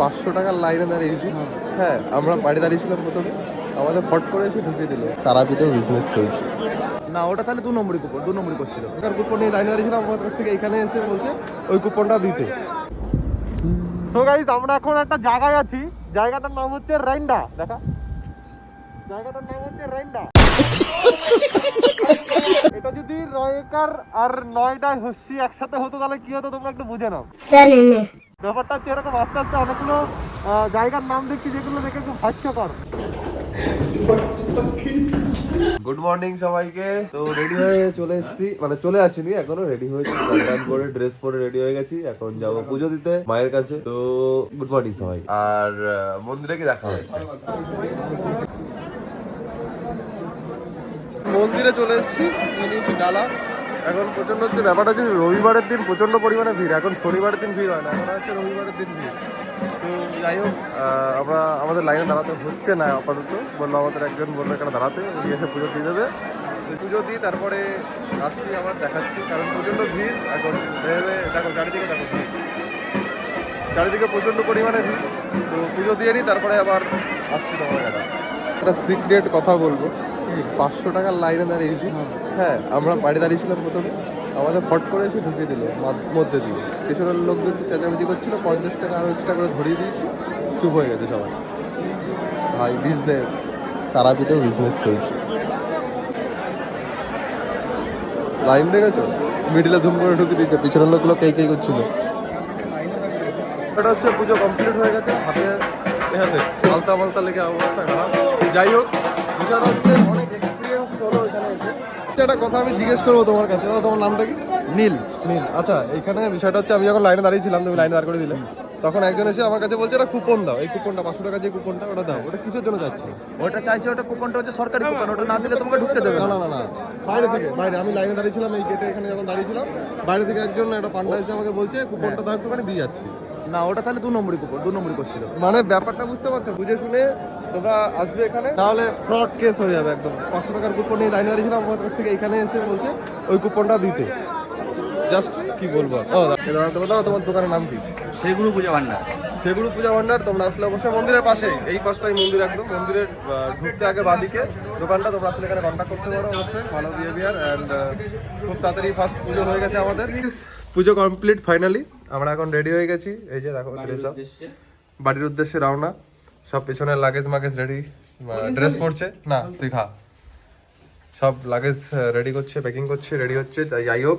পাঁচশো টাকার লাইনে দাঁড়িয়েছি। হ্যাঁ। আমরা বাড়ি দাঁড়িয়েছিলাম প্রথমে। আমাদের ফট করে এসে ঢুকিয়ে দিল। তারাপীঠেও বিজনেস চলছে। না ওটা তাহলে দু নম্বরই কুপন দু নম্বরই করছিল টাকার কুপন নিয়ে লাইনে দাঁড়িয়েছিলাম আমার কাছ থেকে এখানে এসে বলছে ওই কুপনটা দিতে। সো গাইজ আমরা এখন একটা জায়গায় আছি। জায়গাটার নাম হচ্ছে রেন্ডা দেখা। জায়গাটার নাম হচ্ছে রেন্ডা এটা যদি রয়কার আর নয়ডা হস্যি একসাথে হতো তাহলে কি হতো তোমরা একটু বুঝে নাও। ব্যাপারটা হচ্ছে এরকম আস্তে আস্তে অনেকগুলো জায়গার নাম দেখছি যেগুলো দেখে খুব হাস্যকর। গুড মর্নিং সবাইকে। তো রেডি হয়ে চলে এসেছি মানে চলে আসিনি এখনও রেডি হয়েছি। স্নান করে ড্রেস পরে রেডি হয়ে গেছি এখন যাব পুজো দিতে মায়ের কাছে। তো গুড মর্নিং সবাই। আর মন্দিরে কি দেখা হয়েছে? মন্দিরে চলে এসেছি নিয়ে নিয়েছি ডালা। এখন প্রচণ্ড হচ্ছে, ব্যাপারটা হচ্ছে রবিবারের দিন প্রচণ্ড পরিমাণে ভিড়, এখন শনিবারের দিন ভিড় হয় না, এখন হচ্ছে রবিবারের দিন ভিড়। তো যাই হোক আমরা আমাদের লাইনে দাঁড়াতে হচ্ছে না, আপাতত। বলল আমাদের একজন বলল এখানে দাঁড়াতে, উনি এসে পুজো দিয়ে দেবে। পুজো দিই তারপরে আসছি, আবার দেখাচ্ছি, কারণ প্রচণ্ড ভিড়, এখন ভেবে দেখো, চারিদিকে দেখো চারিদিকে প্রচণ্ড পরিমাণে ভিড়। তো পুজো দিয়ে নিই তারপরে আবার আসছি তোমার একটা সিক্রেট কথা বলব। পাঁচশো টাকার লাইনে দাঁড়িয়েছি। হ্যাঁ। আমরা বাড়ি দাঁড়িয়েছিলাম প্রথমে। আমাদের ফট করে এসে ঢুকিয়ে দিল মধ্যে দিয়ে। পেছনের লোকজন চেঁচামেচি করছিল পঞ্চাশ টাকা আরও এক্সট্রা করে ধরিয়ে দিয়েছি। চুপ হয়ে গেছে সবাই। ভাই বিজনেস তারাপীঠেও বিজনেস চলছে। লাইন দেখেছ? মিডিলে ধুম করে ঢুকিয়ে দিয়েছে। পিছনের লোকগুলো কে কে করছিল? এটা হচ্ছে পুজো কমপ্লিট হয়ে গেছে। হাতে হাতে পালতা পালতা লেগে অবস্থা খারাপ। যাই হোক বিষয়টা হচ্ছে অনেক এক্সপিরিয়েন্স হলো এখানে এসে। একটা কথা আমি জিজ্ঞেস করব তোমার কাছে। তোমার নামটা কি? নীল। নীল। আচ্ছা এখানে বিষয়টা হচ্ছে আমি যখন লাইনে দাঁড়িয়েছিলাম তুমি লাইনে দাঁড় করে দিলে। তখন একজন এসে আমার কাছে বলছে এটা কুপন দাও। এই কুপনটা পাঁচশো টাকা যে কুপনটা ওটা দাও। ওটা কিসের জন্য যাচ্ছে? ওটা চাইছে ওটা কুপনটা হচ্ছে সরকারি কুপন ওটা না দিলে তোমাকে ঢুকতে দেবে না না। না বাইরে থেকে বাইরে। আমি লাইনে দাঁড়িয়েছিলাম এই গেটে এখানে যখন দাঁড়িয়েছিলাম বাইরে থেকে একজন একটা পান্ডা এসে আমাকে বলছে কুপনটা দাও একটুখানি দিয়ে যাচ্ছি। না ওটা তাহলে দু নম্বরই কুপন দু নম্বরই করছিল। মানে ব্যাপারটা বুঝতে পারছ? বুঝে শুনে তোমরা আসবে এখানে তাহলে ফ্রড কেস হয়ে যাবে একদম। পাঁচশো টাকার কুপন নিয়ে লাইনে দাঁড়িয়েছিলাম আমার কাছ থেকে এখানে এসে বলছে ওই কুপনটা দিতে। জাস্ট কি বলব? ও দাদা। তোমার দাদা তোমার দোকানের নাম কি? সেগুলো পূজা ভান্ডার। সেগুলো পূজা ভান্ডার তোমরা আসলে অবশ্যই মন্দিরের পাশেই এই পাশটাই মন্দির একদম মন্দিরের ঢুকতে আগে বাদিকে। দোকানটা তোমরা আসলে এখানে কন্ট্যাক্ট করতে পারো অবশ্যই ভালো বিহেভিয়ার অ্যান্ড খুব তাড়াতাড়ি ফার্স্ট পুজো হয়ে গেছে আমাদের। পুজো কমপ্লিট ফাইনালি আমরা এখন রেডি হয়ে গেছি। এই যে দেখো ড্রেস আপ বাড়ির উদ্দেশ্যে রওনা। সব পেছনের লাগেজ মাগেজ রেডি ড্রেস পরছে। না তুই খা। সব লাগেজ রেডি করছে প্যাকিং করছে রেডি হচ্ছে। যাই হোক